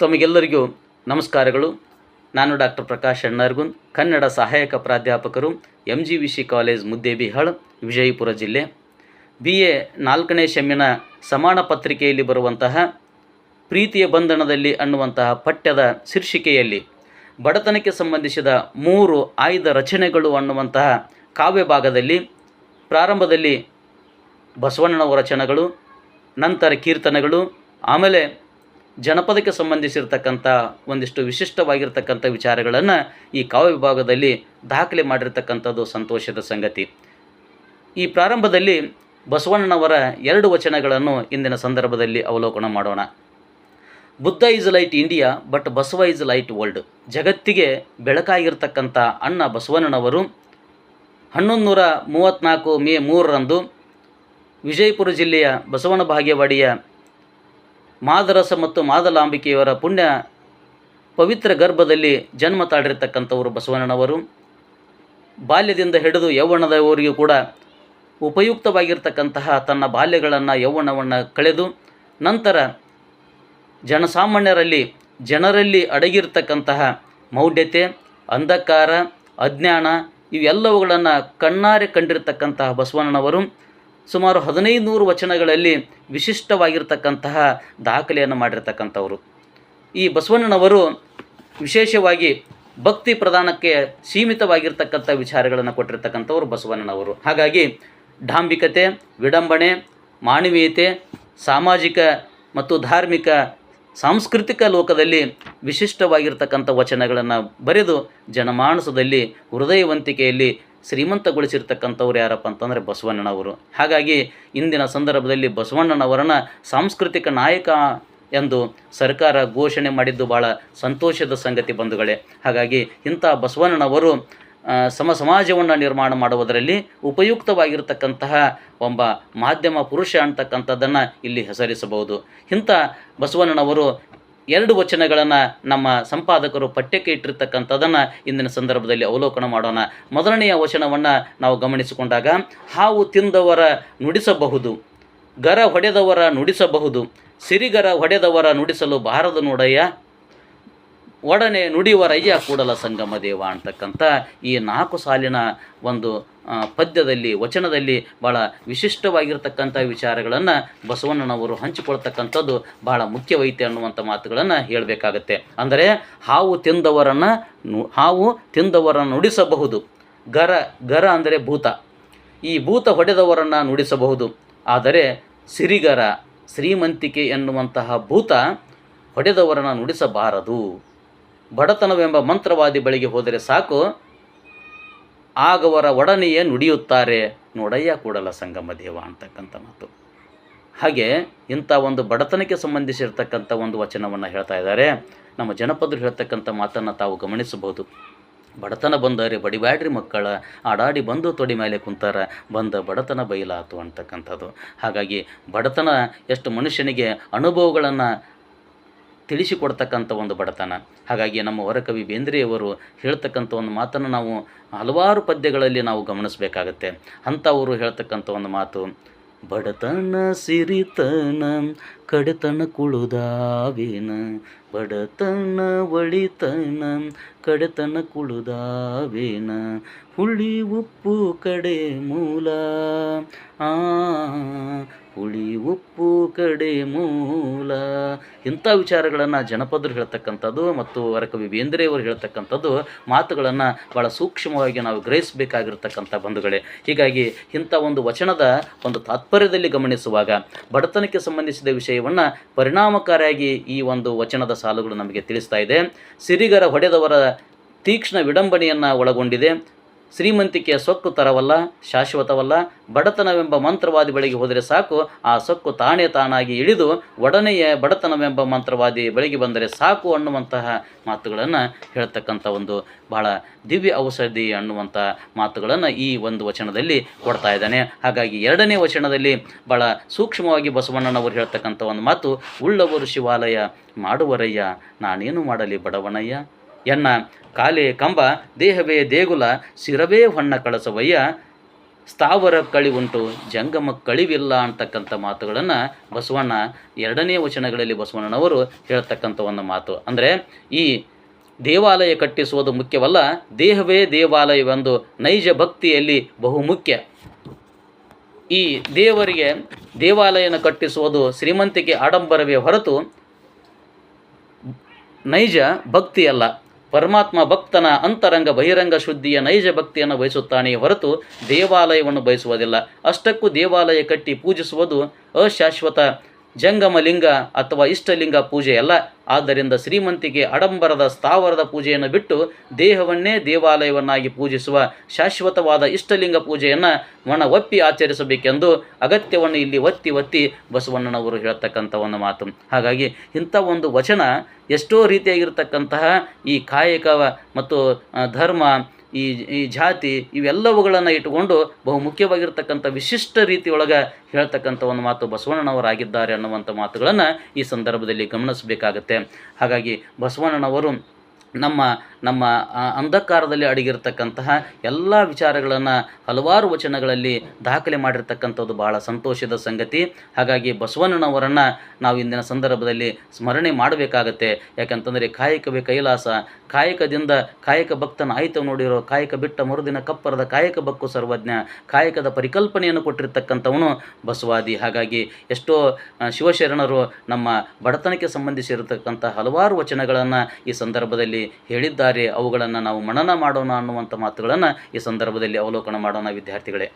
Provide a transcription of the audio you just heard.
ತಮಗೆಲ್ಲರಿಗೂ ನಮಸ್ಕಾರಗಳು. ನಾನು ಡಾಕ್ಟರ್ ಪ್ರಕಾಶ್ ಅಣ್ಣರ್ಗುನ್, ಕನ್ನಡ ಸಹಾಯಕ ಪ್ರಾಧ್ಯಾಪಕರು M G V C college Muddebihal, Vijayapura ಜಿಲ್ಲೆ. ಬಿ ಎ ನಾಲ್ಕನೇ ಶೆಮ್ಮಿನ ಸಮಾನ ಪತ್ರಿಕೆಯಲ್ಲಿ ಬರುವಂತಹ ಪ್ರೀತಿಯ ಬಂಧನದಲ್ಲಿ ಅನ್ನುವಂತಹ ಪಠ್ಯದ ಶೀರ್ಷಿಕೆಯಲ್ಲಿ ಬಡತನಕ್ಕೆ ಸಂಬಂಧಿಸಿದ ಮೂರು ಆಯ್ದ ರಚನೆಗಳು ಅನ್ನುವಂತಹ ಕಾವ್ಯ ಭಾಗದಲ್ಲಿ ಪ್ರಾರಂಭದಲ್ಲಿ ಬಸವಣ್ಣನವರ ರಚನೆಗಳು, ನಂತರ ಕೀರ್ತನೆಗಳು, ಆಮೇಲೆ ಜನಪದಕ್ಕೆ ಸಂಬಂಧಿಸಿರ್ತಕ್ಕಂಥ ಒಂದಿಷ್ಟು ವಿಶಿಷ್ಟವಾಗಿರ್ತಕ್ಕಂಥ ವಿಚಾರಗಳನ್ನು ಈ ಕಾವ್ಯ ವಿಭಾಗದಲ್ಲಿ ದಾಖಲೆ ಮಾಡಿರ್ತಕ್ಕಂಥದ್ದು ಸಂತೋಷದ ಸಂಗತಿ. ಈ ಪ್ರಾರಂಭದಲ್ಲಿ ಬಸವಣ್ಣನವರ ಎರಡು ವಚನಗಳನ್ನು ಇಂದಿನ ಸಂದರ್ಭದಲ್ಲಿ ಅವಲೋಕನ ಮಾಡೋಣ. Buddha is light India, but Basava is light world. ಜಗತ್ತಿಗೆ ಬೆಳಕಾಗಿರ್ತಕ್ಕಂಥ ಅಣ್ಣ ಬಸವಣ್ಣನವರು ಹನ್ನೊಂದು ನೂರ ಮೂವತ್ತ್ನಾಲ್ಕು ಮೇ ಮೂರರಂದು ವಿಜಯಪುರ ಜಿಲ್ಲೆಯ ಬಸವನ ಭಾಗ್ಯವಾಡಿಯ ಮಾದರಸ ಮತ್ತು ಮಾದಲಾಂಬಿಕೆಯವರ ಪುಣ್ಯ ಪವಿತ್ರ ಗರ್ಭದಲ್ಲಿ ಜನ್ಮ ತಾಡಿರ್ತಕ್ಕಂಥವರು ಬಸವಣ್ಣನವರು. ಬಾಲ್ಯದಿಂದ ಹಿಡಿದು ಯೌವನದವರೆಗೂ ಕೂಡ ಉಪಯುಕ್ತವಾಗಿರ್ತಕ್ಕಂತಹ ತನ್ನ ಬಾಲ್ಯಗಳನ್ನು ಯೌವನವನ್ನು ಕಳೆದು ನಂತರ ಜನಸಾಮಾನ್ಯರಲ್ಲಿ ಜನರಲ್ಲಿ ಅಡಗಿರ್ತಕ್ಕಂತಹ ಮೌಢ್ಯತೆ, ಅಂಧಕಾರ, ಅಜ್ಞಾನ ಇವೆಲ್ಲವುಗಳನ್ನು ಕಣ್ಣಾರೆ ಕಂಡಿರತಕ್ಕಂತಹ ಬಸವಣ್ಣನವರು. ಸುಮಾರು ಹದಿನೈದು ನೂರು ವಚನಗಳಲ್ಲಿ ವಿಶಿಷ್ಟವಾಗಿರ್ತಕ್ಕಂತಹ ದಾಖಲೆಯನ್ನು ಮಾಡಿರ್ತಕ್ಕಂಥವರು. ಈ ಬಸವಣ್ಣನವರು ವಿಶೇಷವಾಗಿ ಭಕ್ತಿ ಪ್ರದಾನಕ್ಕೆ ಸೀಮಿತವಾಗಿರ್ತಕ್ಕಂಥ ವಿಚಾರಗಳನ್ನು ಕೊಟ್ಟಿರ್ತಕ್ಕಂಥವ್ರು ಬಸವಣ್ಣನವರು. ಹಾಗಾಗಿ ಡಾಂಬಿಕತೆ, ವಿಡಂಬಣೆ, ಮಾನವೀಯತೆ, ಸಾಮಾಜಿಕ ಮತ್ತು ಧಾರ್ಮಿಕ, ಸಾಂಸ್ಕೃತಿಕ ಲೋಕದಲ್ಲಿ ವಿಶಿಷ್ಟವಾಗಿರ್ತಕ್ಕಂಥ ವಚನಗಳನ್ನು ಬರೆದು ಜನಮಾನಸದಲ್ಲಿ ಹೃದಯವಂತಿಕೆಯಲ್ಲಿ ಶ್ರೀಮಂತಗೊಳಿಸಿರ್ತಕ್ಕಂಥವ್ರು ಯಾರಪ್ಪ ಅಂತಂದರೆ ಬಸವಣ್ಣನವರು. ಹಾಗಾಗಿ ಇಂದಿನ ಸಂದರ್ಭದಲ್ಲಿ ಬಸವಣ್ಣನವರನ್ನು ಸಾಂಸ್ಕೃತಿಕ ನಾಯಕ ಎಂದು ಸರ್ಕಾರ ಘೋಷಣೆ ಮಾಡಿದ್ದು ಭಾಳ ಸಂತೋಷದ ಸಂಗತಿ ಬಂಧುಗಳೇ. ಹಾಗಾಗಿ ಇಂಥ ಬಸವಣ್ಣನವರು ಸಮ ಸಮಾಜವನ್ನು ನಿರ್ಮಾಣ ಮಾಡುವುದರಲ್ಲಿ ಉಪಯುಕ್ತವಾಗಿರತಕ್ಕಂತಹ ಒಬ್ಬ ಮಾಧ್ಯಮ ಪುರುಷ ಅಂತಕ್ಕಂಥದ್ದನ್ನು ಇಲ್ಲಿ ಹೆಸರಿಸಬಹುದು. ಇಂಥ ಬಸವಣ್ಣನವರು ಎರಡು ವಚನಗಳನ್ನು ನಮ್ಮ ಸಂಪಾದಕರು ಪಠ್ಯಕ್ಕೆ ಇಟ್ಟಿರ್ತಕ್ಕಂಥದ್ದನ್ನು ಇಂದಿನ ಸಂದರ್ಭದಲ್ಲಿ ಅವಲೋಕನ ಮಾಡೋಣ. ಮೊದಲನೆಯ ವಚನವನ್ನು ನಾವು ಗಮನಿಸಿಕೊಂಡಾಗ, ಹಾವು ತಿಂದವರ ನುಡಿಸಬಹುದು, ಗರ ಹೊಡೆದವರ ನುಡಿಸಬಹುದು, ಸಿರಿಗರ ಹೊಡೆದವರ ನುಡಿಸಲು ಬಾರದು ನೋಡಯ್ಯ. ಒಡನೆ ನುಡಿಯುವರಯ್ಯ ಕೂಡಲ ಸಂಗಮ ದೇವ ಅಂತಕ್ಕಂಥ ಈ ನಾಲ್ಕು ಸಾಲಿನ ಒಂದು ಪದ್ಯದಲ್ಲಿ, ವಚನದಲ್ಲಿ ಭಾಳ ವಿಶಿಷ್ಟವಾಗಿರ್ತಕ್ಕಂಥ ವಿಚಾರಗಳನ್ನು ಬಸವಣ್ಣನವರು ಹಂಚಿಕೊಳ್ತಕ್ಕಂಥದ್ದು ಭಾಳ ಮುಖ್ಯವೈತೆ ಅನ್ನುವಂಥ ಮಾತುಗಳನ್ನು ಹೇಳಬೇಕಾಗತ್ತೆ. ಅಂದರೆ ಹಾವು ತಿಂದವರನ್ನು ಹಾವು ತಿಂದವರನ್ನು ನುಡಿಸಬಹುದು. ಗರ ಗರ ಅಂದರೆ ಭೂತ. ಈ ಭೂತ ಹೊಡೆದವರನ್ನು ನುಡಿಸಬಹುದು. ಆದರೆ ಸಿರಿಗರ, ಶ್ರೀಮಂತಿಕೆ ಎನ್ನುವಂತಹ ಭೂತ ಹೊಡೆದವರನ್ನು ನುಡಿಸಬಾರದು. ಬಡತನವೆಂಬ ಮಂತ್ರವಾದಿ ಬಳಿಗೆ ಹೋದರೆ ಸಾಕು. ಆಗವರ ಒಡನೆಯೇ ನುಡಿಯುತ್ತಾರೆ. ನೋಡಯ್ಯ ಕೂಡಲ ಸಂಗಮ ದೇವ ಅಂತಕ್ಕಂಥ ಮಾತು. ಹಾಗೆ ಇಂಥ ಒಂದು ಬಡತನಕ್ಕೆ ಸಂಬಂಧಿಸಿರ್ತಕ್ಕಂಥ ಒಂದು ವಚನವನ್ನು ಹೇಳ್ತಾ ಇದ್ದಾರೆ. ನಮ್ಮ ಜನಪದರು ಹೇಳ್ತಕ್ಕಂಥ ಮಾತನ್ನು ತಾವು ಗಮನಿಸಬಹುದು. ಬಡತನ ಬಂದರೆ ಬಡಿಬ್ಯಾಡ್ರಿ ಮಕ್ಕಳ, ಆಡಾಡಿ ಬಂದು ತೊಡಿ ಮೇಲೆ ಕುಂತಾರ, ಬಂದ ಬಡತನ ಬಯಲಾತು ಅಂತಕ್ಕಂಥದ್ದು. ಹಾಗಾಗಿ ಬಡತನ ಎಷ್ಟು ಮನುಷ್ಯನಿಗೆ ಅನುಭವಗಳನ್ನು ತಿಳಿಸಿಕೊಡ್ತಕ್ಕಂಥ ಒಂದು ಬಡತನ. ಹಾಗಾಗಿ ನಮ್ಮ ವರಕವಿ ಬೇಂದ್ರೆಯವರು ಹೇಳ್ತಕ್ಕಂಥ ಒಂದು ಮಾತನ್ನು ನಾವು ಹಲವಾರು ಪದ್ಯಗಳಲ್ಲಿ ನಾವು ಗಮನಿಸಬೇಕಾಗತ್ತೆ. ಅಂಥವರು ಹೇಳ್ತಕ್ಕಂಥ ಒಂದು ಮಾತು, ಬಡತನ ಸಿರಿತನ ಕಡೆತನ ಕುಳುದಾವೇನ? ಬಡತನ, ಒಳಿತನ, ಕಡೆತನ ಕುಳುದಾವೇನ? ಹುಳಿ ಉಪ್ಪು ಕಡೆ ಮೂಲ, ಆ, ಹುಳಿ ಉಪ್ಪು ಕಡೆ ಮೂಲ. ಇಂಥ ವಿಚಾರಗಳನ್ನು ಜನಪದರು ಹೇಳ್ತಕ್ಕಂಥದ್ದು ಮತ್ತು ವರಕವಿ ಬೇಂದ್ರೆಯವರು ಹೇಳ್ತಕ್ಕಂಥದ್ದು ಮಾತುಗಳನ್ನು ಭಾಳ ಸೂಕ್ಷ್ಮವಾಗಿ ನಾವು ಗ್ರಹಿಸಬೇಕಾಗಿರ್ತಕ್ಕಂಥ ಬಂಧುಗಳೇ. ಹೀಗಾಗಿ ಇಂಥ ಒಂದು ವಚನದ ಒಂದು ತಾತ್ಪರ್ಯದಲ್ಲಿ ಗಮನಿಸುವಾಗ ಬಡತನಕ್ಕೆ ಸಂಬಂಧಿಸಿದ ವಿಷಯವನ್ನು ಪರಿಣಾಮಕಾರಿಯಾಗಿ ಈ ಒಂದು ವಚನದ ಸಾಲುಗಳು ನಮಗೆ ತಿಳಿಸ್ತಾ ಇದೆ. ಸಿರಿಗರ ಹೊಡೆದವರ ತೀಕ್ಷ್ಣ ವಿಡಂಬನೆಯನ್ನು ಒಳಗೊಂಡಿದೆ. ಶ್ರೀಮಂತಿಕೆಯ ಸೊಕ್ಕು ತರವಲ್ಲ, ಶಾಶ್ವತವಲ್ಲ, ಬಡತನವೆಂಬ ಮಂತ್ರವಾದಿ ಬಳಿಗೆ ಹೋದರೆ ಸಾಕು, ಆ ಸೊಕ್ಕು ತಾನೇ ತಾನಾಗಿ ಇಳಿದು ಒಡನೆಯೇ ಬಡತನವೆಂಬ ಮಂತ್ರವಾದಿ ಬಳಿಗೆ ಬಂದರೆ ಸಾಕು ಅನ್ನುವಂತಹ ಮಾತುಗಳನ್ನು ಹೇಳ್ತಕ್ಕಂಥ ಒಂದು ಬಹಳ ದಿವ್ಯ ಔಷಧಿ ಅನ್ನುವಂಥ ಮಾತುಗಳನ್ನು ಈ ಒಂದು ವಚನದಲ್ಲಿ ಕೊಡ್ತಾ ಇದ್ದಾನೆ. ಹಾಗಾಗಿ ಎರಡನೇ ವಚನದಲ್ಲಿ ಬಹಳ ಸೂಕ್ಷ್ಮವಾಗಿ ಬಸವಣ್ಣನವರು ಹೇಳ್ತಕ್ಕಂಥ ಒಂದು ಮಾತು, ಉಳ್ಳವರು ಶಿವಾಲಯ ಮಾಡುವರಯ್ಯ, ನಾನೇನು ಮಾಡಲಿ ಬಡವನಯ್ಯ? ಎನ್ನ ಕಾಲೆ ಕಂಬ ದೇಹವೇ ದೇಗುಲ ಶಿರವೇ ಹೊನ್ನ ಕಳಸವಯ್ಯ ಸ್ಥಾವರ ಕಳಿವುಂಟು ಜಂಗಮ ಕಳಿವಿಲ್ಲ ಅಂತಕ್ಕಂಥ ಮಾತುಗಳನ್ನು ಬಸವಣ್ಣ ಎರಡನೇ ವಚನಗಳಲ್ಲಿ ಬಸವಣ್ಣನವರು ಹೇಳ್ತಕ್ಕಂಥ ಒಂದು ಮಾತು. ಅಂದರೆ ಈ ದೇವಾಲಯ ಕಟ್ಟಿಸುವುದು ಮುಖ್ಯವಲ್ಲ, ದೇಹವೇ ದೇವಾಲಯವೆಂದು ನೈಜ ಭಕ್ತಿಯಲ್ಲಿ ಬಹುಮುಖ್ಯ. ಈ ದೇವರಿಗೆ ದೇವಾಲಯನ ಕಟ್ಟಿಸುವುದು ಶ್ರೀಮಂತಿಕೆ ಆಡಂಬರವೇ ಹೊರತು ನೈಜ ಭಕ್ತಿಯಲ್ಲ. ಪರಮಾತ್ಮ ಭಕ್ತನ ಅಂತರಂಗ ಬಹಿರಂಗ ಶುದ್ಧಿಯ ನೈಜ ಭಕ್ತಿಯನ್ನು ಬಯಸುತ್ತಾನೆ ಹೊರತು ದೇವಾಲಯವನ್ನು ಬಯಸುವುದಿಲ್ಲ. ಅಷ್ಟಕ್ಕೂ ದೇವಾಲಯ ಕಟ್ಟಿ ಪೂಜಿಸುವುದು ಅಶಾಶ್ವತ ಜಂಗಮ ಲಿಂಗ ಅಥವಾ ಇಷ್ಟಲಿಂಗ ಪೂಜೆಯಲ್ಲ ಆದ್ದರಿಂದ ಶ್ರೀಮಂತಿಗೆ ಆಡಂಬರದ ಸ್ಥಾವರದ ಪೂಜೆಯನ್ನು ಬಿಟ್ಟು ದೇಹವನ್ನೇ ದೇವಾಲಯವನ್ನಾಗಿ ಪೂಜಿಸುವ ಶಾಶ್ವತವಾದ ಇಷ್ಟಲಿಂಗ ಪೂಜೆಯನ್ನು ಮನ ಒಪ್ಪಿ ಆಚರಿಸಬೇಕೆಂದು ಅಗತ್ಯವನ್ನು ಇಲ್ಲಿ ಒತ್ತಿ ಒತ್ತಿ ಬಸವಣ್ಣನವರು ಹೇಳ್ತಕ್ಕಂಥ ಒಂದು ಮಾತು. ಹಾಗಾಗಿ ಇಂಥ ಒಂದು ವಚನ ಎಷ್ಟೋ ರೀತಿಯಾಗಿರ್ತಕ್ಕಂತಹ ಈ ಕಾಯಕ ಮತ್ತು ಧರ್ಮ ಈ ಈ ಜಾತಿ ಇವೆಲ್ಲವುಗಳನ್ನು ಇಟ್ಟುಕೊಂಡು ಬಹು ಮುಖ್ಯವಾಗಿರ್ತಕ್ಕಂಥ ವಿಶಿಷ್ಟ ರೀತಿಯೊಳಗೆ ಹೇಳ್ತಕ್ಕಂಥ ಒಂದು ಮಾತು ಬಸವಣ್ಣನವರಾಗಿದ್ದಾರೆ ಅನ್ನುವಂಥ ಮಾತುಗಳನ್ನು ಈ ಸಂದರ್ಭದಲ್ಲಿ ಗಮನಿಸಬೇಕಾಗತ್ತೆ. ಹಾಗಾಗಿ ಬಸವಣ್ಣನವರು ನಮ್ಮ ನಮ್ಮ ಅಂಧಕಾರದಲ್ಲಿ ಅಡಗಿರ್ತಕ್ಕಂತಹ ಎಲ್ಲ ವಿಚಾರಗಳನ್ನು ಹಲವಾರು ವಚನಗಳಲ್ಲಿ ದಾಖಲೆ ಮಾಡಿರ್ತಕ್ಕಂಥದ್ದು ಬಹಳ ಸಂತೋಷದ ಸಂಗತಿ. ಹಾಗಾಗಿ ಬಸವಣ್ಣನವರನ್ನು ನಾವು ಇಂದಿನ ಸಂದರ್ಭದಲ್ಲಿ ಸ್ಮರಣೆ ಮಾಡಬೇಕಾಗತ್ತೆ. ಯಾಕಂತಂದರೆ ಕಾಯಕವೇ ಕೈಲಾಸ, ಕಾಯಕದಿಂದ ಕಾಯಕ ಭಕ್ತನ ಆಯಿತು ನೋಡಿರೋ, ಕಾಯಕ ಬಿಟ್ಟ ಮರುದಿನ ಕಪ್ಪರದ ಕಾಯಕ ಬಕ್ಕು ಸರ್ವಜ್ಞ, ಕಾಯಕದ ಪರಿಕಲ್ಪನೆಯನ್ನು ಕೊಟ್ಟಿರ್ತಕ್ಕಂಥವನು ಬಸವಾದಿ. ಹಾಗಾಗಿ ಎಷ್ಟೋ ಶಿವಶರಣರು ನಮ್ಮ ಬಡತನಕ್ಕೆ ಸಂಬಂಧಿಸಿರತಕ್ಕಂಥ ಹಲವಾರು ವಚನಗಳನ್ನು ಈ ಸಂದರ್ಭದಲ್ಲಿ ಹೇಳಿದ್ದಾರೆ. ಅವುಗಳನ್ನು ನಾವು ಮನನ ಮಾಡೋಣ ಅನ್ನುವಂಥ ಮಾತುಗಳನ್ನು ಈ ಸಂದರ್ಭದಲ್ಲಿ ಅವಲೋಕನ ಮಾಡೋಣ ವಿದ್ಯಾರ್ಥಿಗಳೇ.